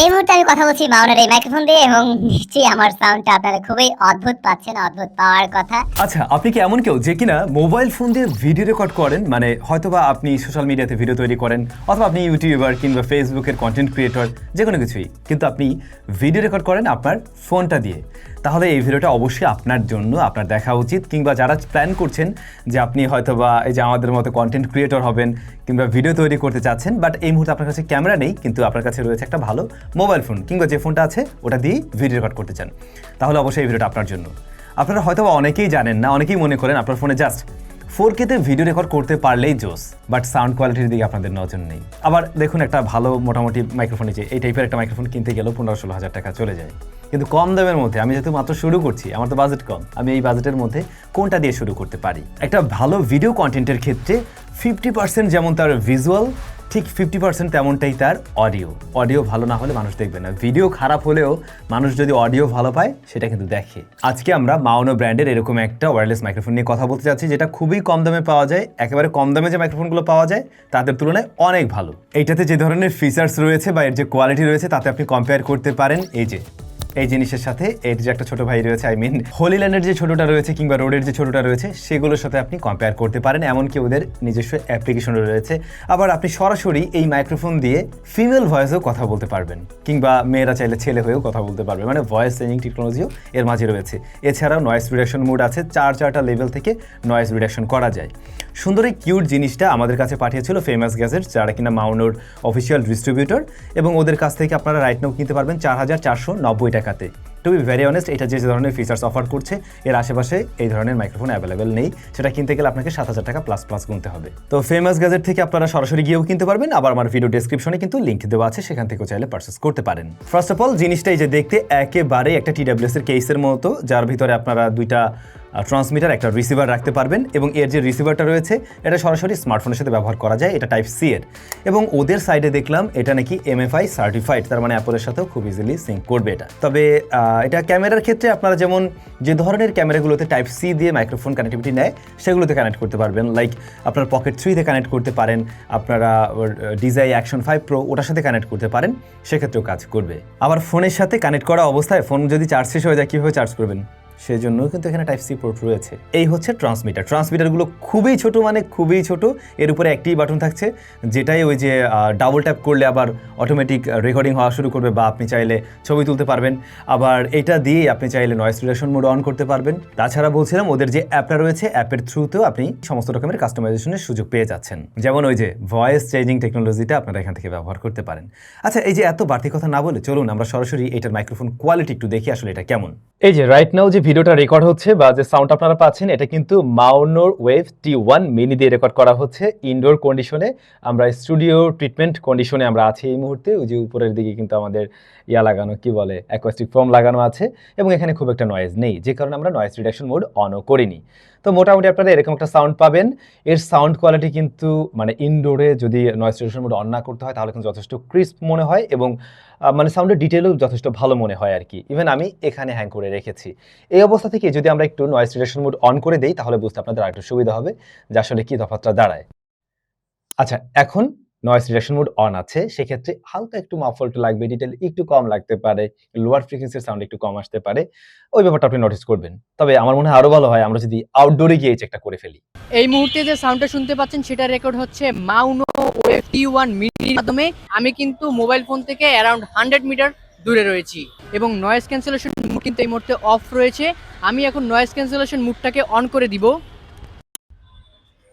এই মুহূর্তে আমি কথা বলছি মাউনের এই মাইক্রোফোন দিয়ে এবং নিশ্চয়ই আমার সাউন্ডটা আপনারা খুবই অদ্ভুত পাচ্ছেন, অদ্ভুত পাওয়ার কথা। আচ্ছা আপনি কি এমন কেউ যে কিনা মোবাইল ফোন দিয়ে ভিডিও রেকর্ড করেন? মানে হয়তোবা আপনি সোশ্যাল মিডিয়াতে ভিডিও তৈরি করেন, অথবা আপনি ইউটিউবার কিংবা ফেসবুকের কন্টেন্ট ক্রিয়েটর যে কোনো কিছুই। কিন্তু আপনি ভিডিও রেকর্ড করেন আপনার ফোনটা দিয়ে। তাহলে এই ভিডিওটা অবশ্যই আপনার জন্য, আপনার দেখা উচিত। কিংবা যারা প্ল্যান করছেন যে আপনি হয়তোবা এই যে আমাদের মতো কন্টেন্ট ক্রিয়েটর হবেন কিংবা ভিডিও তৈরি করতে চাচ্ছেন বাট এই মুহূর্তে আপনার কাছে ক্যামেরা নেই, কিন্তু আপনার কাছে রয়েছে একটা ভালো মোবাইল ফোন কিংবা যে ফোনটা আছে, ওটা দিয়েই ভিডিও রেকর্ড করতে চান। তাহলে অবশ্যই এই ভিডিওটা আপনার জন্য। আপনারা হয়তো অনেকেই জানেন না, অনেকেই মনে করেন আপনার ফোনে জাস্ট ফোর কেতে ভিডিও রেকর্ড করতে পারলেই জোস বাট সাউন্ড কোয়ালিটির দিকে আপনাদের নজর নেই। আবার দেখুন একটা ভালো মোটামুটি মাইক্রোফোন যে, এই টাইপের একটা মাইক্রোফোন কিনতে গেলেও পনেরো ষোলো হাজার টাকা চলে যায়। কিন্তু কম দামের মধ্যে, আমি যেহেতু মাত্র শুরু করছি, আমার তো বাজেট কম, আমি এই বাজেটের মধ্যে কোনটা দিয়ে শুরু করতে পারি? একটা ভালো ভিডিও কন্টেন্টের ক্ষেত্রে ফিফটি পার্সেন্ট যেমন তার ভিজুয়াল ঠিক ফিফটি পার্সেন্ট তেমনটাই তার অডিও অডিও ভালো না হলে মানুষ দেখবে না। ভিডিও খারাপ হলেও মানুষ যদি অডিও ভালো পায়, সেটা কিন্তু দেখে। আজকে আমরা মাউনো ব্র্যান্ডের এরকম একটা ওয়্যারলেস মাইক্রোফোন নিয়ে কথা বলতে চাচ্ছি যেটা খুবই কম দামে পাওয়া যায়। একেবারে কম দামে যে মাইক্রোফোনগুলো পাওয়া যায়, তাদের তুলনায় অনেক ভালো। এইটাতে যে ধরনের ফিচার্স রয়েছে বা এর যে কোয়ালিটি রয়েছে, তাতে আপনি কম্পেয়ার করতে পারেন। এই যে এই জিনিসের সাথে এর যে একটা ছোট ভাই রয়েছে আই মিন হোলিল্যান্ডের যে ছোটটা রয়েছে কিংবা রোডের যে ছোটটা রয়েছে, সেগুলোর সাথে আপনি কম্পেয়ার করতে পারেন। এমনকি ওদের নিজস্ব অ্যাপ্লিকেশন রয়েছে। আবার আপনি সরাসরি এই মাইক্রোফোন দিয়ে ফিমেল ভয়েসেও কথা বলতে পারবেন কিংবা মেয়েরা চাইলে ছেলে হয়েও কথা বলতে পারবে। মানে ভয়েস চেঞ্জিং টেকনোলজিও এর মাঝে রয়েছে। এছাড়াও নয়েস রিডাকশন মোড আছে। চার চারটা লেভেল থেকে নয়েস রিডাকশন করা যায়। সুন্দর এই কিউট জিনিসটা আমাদের কাছে পাঠিয়েছিল ফেমাস গ্যাজেট যারা কিনা মাউনোর অফিসিয়াল ডিস্ট্রিবিউটর এবং ওদের কাছ থেকে আপনারা রাইট নাও কিনতে পারবেন চার হাজার চারশো নব্বই টাকাতে টু বি ভেরি অনেস্ট এটা যে ধরনের ফিচার্স অফার করছে, এর আশেপাশে এই ধরনের মাইক্রোফোন অ্যাভেলেবেল নেই। সেটা কিনতে গেলে আপনাকে সাত হাজার টাকা প্লাস প্লাস গুনতে হবে। তো ফেমাস গ্যাজেট থেকে আপনারা সরাসরি গিয়েও কিনতে পারবেন। আবার আমার ভিডিও ডিসক্রিপশনে কিন্তু লিঙ্ক দেওয়া আছে, সেখান থেকেও চাইলে পারচেস করতে পারেন। ফার্স্ট অফ অল জিনিসটাই যে দেখতে একেবারে একটা টিডাব্লিউএস এর কেসের মতো, যার ভিতরে আপনারা দুইটা ট্রান্সমিটার একটা রিসিভার রাখতে পারবেন এবং এর যে রিসিভারটা রয়েছে, এটা সরাসরি স্মার্টফোনের সাথে ব্যবহার করা যায়, এটা টাইপ সি এর। এবং ওদের সাইডে দেখলাম, এটা নাকি এমএফআই সার্টিফাইড তার মানে অ্যাপলের সাথেও খুব ইজিলি সিঙ্ক করবে এটা। তবে এটা ক্যামেরার ক্ষেত্রে আপনারা যেমন যে ধরনের ক্যামেরাগুলোতে টাইপ সি দিয়ে মাইক্রোফোন কানেক্টিভিটি নেয়, সেগুলোতে কানেক্ট করতে পারবেন। লাইক আপনার পকেট থ্রিতে কানেক্ট করতে পারেন, আপনারা ডিজাই অ্যাকশন ফাইভ প্রো ওটার সাথে কানেক্ট করতে পারেন, সেক্ষেত্রেও কাজ করবে। আবার ফোনের সাথে কানেক্ট করা অবস্থায় ফোন যদি চার্জ শেষ হয়ে যায়, কীভাবে চার্জ করবেন? সেজন্য কিন্তু এখানে টাইপ সি পোর্ট রয়েছে। এই হচ্ছে ট্রান্সমিটার ট্রান্সমিটারগুলো খুবই ছোট মানে খুবই ছোট। এর উপরে একটি বাটন থাকছে, যেটাই ওই যে ডাবল ট্যাপ করলে আবার অটোমেটিক রেকর্ডিং হওয়া শুরু করবে বা আপনি চাইলে ছবি তুলতে পারবেন। আবার এটা দিয়ে আপনি চাইলে নয়েস রিডাকশন মোড অন করতে পারবেন। তাছাড়া বলছিলাম, ওদের যে অ্যাপটা রয়েছে অ্যাপের থ্রুতেও আপনি সমস্ত রকমের কাস্টমাইজেশনের সুযোগ পেয়ে যাচ্ছেন। যেমন ওই যে ভয়েস চেঞ্জিং টেকনোলজিটা আপনারা এখান থেকে ব্যবহার করতে পারেন। আচ্ছা এই যে এত বাড়তি কথা না বলে চলুন আমরা সরাসরি এটার মাইক্রোফোন কোয়ালিটি একটু দেখি আসলে এটা কেমন। এই যে রাইট নাও যে ভিডিওটা রেকর্ড হচ্ছে বা যে সাউন্ড আপনারা পাচ্ছেন, এটা কিন্তু মাউনোর ওয়েভ টি ওয়ান মিনি দিয়ে রেকর্ড করা হচ্ছে ইনডোর কন্ডিশনে আমরা স্টুডিও ট্রিটমেন্ট কন্ডিশনে আমরা আছি এই মুহূর্তে। ওই যে উপরের দিকে কিন্তু আমাদের ইয়া লাগানো, কি বলে অ্যাকোয়াস্টিক ফর্ম লাগানো আছে এবং এখানে খুব একটা নয়েজ নেই। যে কারণে আমরা নয়েজ রিডাকশন মোড অনও করিনি। তো মোটামুটি আপনারা এরকম একটা সাউন্ড পাবেন। এর সাউন্ড কোয়ালিটি কিন্তু মানে ইনডোরে যদি নয়েজ রিডাকশন মোড অন না করতে হয়, তাহলে কিন্তু যথেষ্ট ক্রিস্প মনে হয় এবং মানে সাউন্ডের ডিটেলও যথেষ্ট ভালো মনে হয় আর কি। ইভেন আমি এখানে হ্যাং করে রেখেছি। এই অবস্থা থেকে যদি আমরা একটু নয়েজ রিডাকশন মোড অন করে দিই, তাহলে বুঝতে আপনাদের আরেকটু সুবিধা হবে যে আসলে কী তফাতটা দাঁড়ায়। আচ্ছা এখন নয়েজ রিডাকশন মোড অন আছে, সেক্ষেত্রে হালকা একটু মাফলটা লাগবে ডিটেল একটু কম লাগতে পারে লোয়ার ফ্রিকোয়েন্সির সাউন্ড একটু কম আসতে পারে, ওই ব্যাপারটা আপনি নোটিস করবেন। তবে আমার মনে হয় আরও ভালো হয়, আমরা যদি আউটডোরে গিয়ে চেকটা করে ফেলি। এই মুহূর্তে যে সাউন্ডটা শুনতে পাচ্ছেন, সেটা রেকর্ড হচ্ছে মাউনো ওয়েভ টি ওয়ান মিনির মাধ্যমে। আমি কিন্তু মোবাইল ফোন থেকে অ্যারাউন্ড হান্ড্রেড মিটার দূরে রয়েছি এবং নয়েজ ক্যান্সেলেশন মুড কিন্তু এই মুহূর্তে অফ রয়েছে। আমি এখন নয়েজ ক্যান্সেলেশন মুডটাকে অন করে দিব।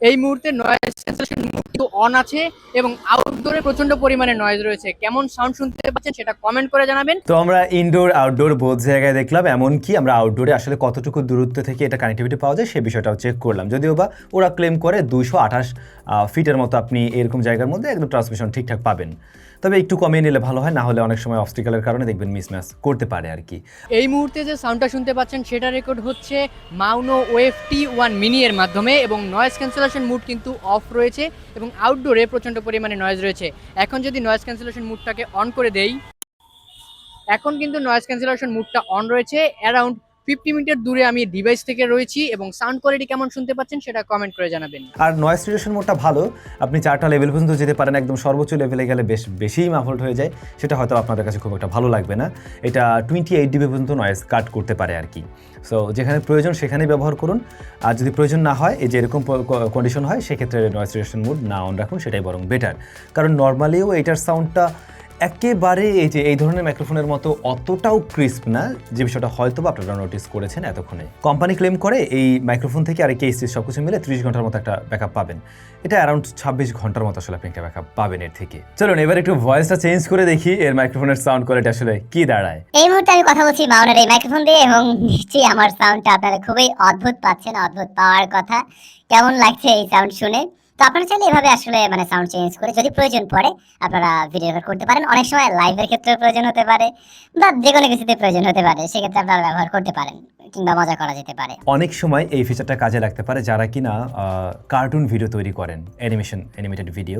এই মুহূর্তে নয়েজ সেন্সেশন কিন্তু অন আছে এবং আউটডোরে প্রচণ্ড পরিমাণে নয়েজ রয়েছে। কেমন সাউন্ড শুনতে পাচ্ছেন সেটা কমেন্ট করে জানাবেন। তো আমরা ইনডোর আউটডোর বোধ জায়গায় দেখলাম, এমনকি আমরা আউটডোরে আসলে কতটুকু দূরত্ব থেকে এটা কানেক্টিভিটি পাওয়া যায় সেই বিষয়টাও চেক করলাম। যদিও বা ওরা ক্লেম করে দুশো আঠাশ ফিটের মতো আপনি এরকম জায়গার মধ্যে একদম ট্রান্সমিশন ঠিকঠাক পাবেন। তবে একটু কমিয়ে নিলে ভালো হয়, না হলে অনেক সময় অবস্টিকালের কারণে দেখবেন মিসম্যাচ করতে পারে আর কি। এই মুহূর্তে যে সাউন্ডটা শুনতে পাচ্ছেন, সেটা রেকর্ড হচ্ছে Maono wave T one mini এর মাধ্যমে এবং নয়েজ ক্যান্সেলেশন মুড কিন্তু অফ রয়েছে এবং আউটডোরে প্রচণ্ড পরিমাণে নয়েজ রয়েছে। এখন যদি নয়েজ ক্যান্সেলেশন মুডটাকে অন করে দেই, এখন কিন্তু নয়েজ ক্যান্সেলেশন মুডটা অন রয়েছে অ্যারাউন্ড ফিফটি মিটার দূরে আমি ডিভাইস থেকে রয়েছি এবং সাউন্ড কোয়ালিটি কেমন শুনতে পাচ্ছেন সেটা কমেন্ট করে জানাবেন। আর নয়েস রিডাকশন মোডটা ভালো। আপনি চারটা লেভেল পর্যন্ত যেতে পারেন, একদম সর্বোচ্চ লেভেলে গেলে বেশ বেশিই মাফল্ড হয়ে যায়। সেটা হয়তো আপনাদের কাছে খুব একটা ভালো লাগবে না। এটা টোয়েন্টি এইট ডিবি পর্যন্ত নয়েস কাট করতে পারে আর কি। সো যেখানে প্রয়োজন সেখানেই ব্যবহার করুন। আর যদি প্রয়োজন না হয়, এই যে এরকম কন্ডিশন হয়, সেক্ষেত্রে নয়েস রিডাকশন মোড না অন রাখুন, সেটাই বরং বেটার কারণ নর্মালিও এটার সাউন্ডটা একেবারে এই যে, এই ধরনের মাইক্রোফোনের মতো অতটাও ক্রিস্প না, যে বিষয়টা হয়তো বা আপনারা নোটিস করেছেন এতক্ষণে। কোম্পানি ক্লেম করে এই মাইক্রোফোন থেকে আর কেস সব কিছু মিলে ত্রিশ ঘণ্টার মতো একটা ব্যাকআপ পাবেন। এটা অ্যারাউন্ড ছাব্বিশ ঘণ্টার মতো আসলে আপনি একটা ব্যাকআপ পাবেন এর থেকে। চলুন, এবার একটু ভয়েসটা চেঞ্জ করে দেখি এর মাইক্রোফোনের সাউন্ড কোয়ালিটি আসলে কি দাঁড়ায়। এই মুহূর্তে আমি কথা বলছি মাউনের এই মাইক্রোফোন দিয়ে এবং নিশ্চয়ই আমার সাউন্ডটা আপনারা খুবই অদ্ভুত পাচ্ছেন, অদ্ভুত পাওয়ার কথা। কেমন লাগছে এই সাউন্ড শুনে? তো আপনারা চাইলে এভাবে আসলে মানে সাউন্ড চেঞ্জ করে যদি প্রয়োজন পড়ে, আপনারা ভিডিও রেকর্ড করতে পারেন। অনেক সময় লাইভের ক্ষেত্রে প্রয়োজন হতে পারে বা যে কোনো কিছুতে প্রয়োজন হতে পারে। সেক্ষেত্রে আপনারা ব্যবহার করতে পারেন কিংবা মজা করা যেতে পারে। অনেক সময় এই ফিচারটা কাজে লাগতে পারে যারা কিনা কার্টুন ভিডিও তৈরি করেন অ্যানিমেশন অ্যানিমেটেড ভিডিও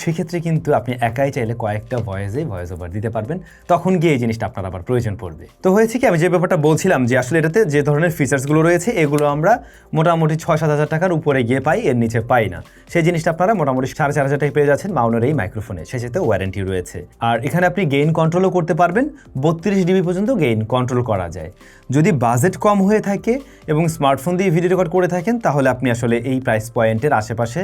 সেক্ষেত্রে কিন্তু আপনি একাই চাইলে কয়েকটা ভয়েসে ভয়েস ওভার দিতে পারবেন। তখন গিয়ে এই জিনিসটা আপনার আবার প্রয়োজন পড়বে। তো হয়েছে কি, আমি যে ব্যাপারটা বলছিলাম যে আসলে এটাতে যে ধরনের ফিচার্সগুলো রয়েছে, এগুলো আমরা মোটামুটি ছয় সাত হাজার টাকার উপরে গিয়ে পাই, এর নিচে পাই না। সেই জিনিসটা আপনারা মোটামুটি সাড়ে চার হাজার টাকা পেয়ে যাচ্ছেন মাউনের এই মাইক্রোফোনে সেটাতে ওয়ারেন্টি রয়েছে। আর এখানে আপনি গেইন কন্ট্রোলও করতে পারবেন, বত্রিশ ডিবি পর্যন্ত গেইন কন্ট্রোল করা যায়। যদি বাজেট কম হয়ে থাকে এবং স্মার্টফোন দিয়ে ভিডিও রেকর্ড করে থাকেন, তাহলে আপনি আসলে এই প্রাইস পয়েন্টের আশেপাশে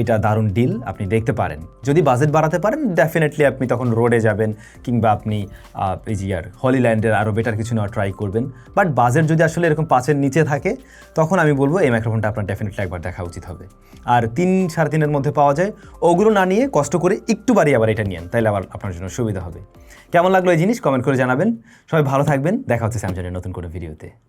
এটা দারুণ ডিল আপনি দেখতে পারেন। যদি বাজেট বাড়াতে পারেন ডেফিনেটলি আপনি তখন রোডে যাবেন কিংবা আপনি এই যে আর হলিল্যান্ডের আরও বেটার কিছু নেওয়ার ট্রাই করবেন। বাট বাজেট যদি আসলে এরকম পাঁচের নিচে থাকে, তখন আমি বলব এই মাইক্রোফোনটা আপনার ডেফিনেটলি একবার দেখা উচিত হবে। আর তিন সাড়ে তিনের মধ্যে পাওয়া যায়, ওগুলো না নিয়ে কষ্ট করে একটু বাড়ি আবার এটা নিয়েন তাহলে আবার আপনার জন্য সুবিধা হবে। কেমন লাগল এই জিনিস? কমেন্ট করে জানাবেন। সবাই ভালো থাকবেন, দেখা হচ্ছে স্যামসাংয়ের নতুন কোনো ভিডিওতে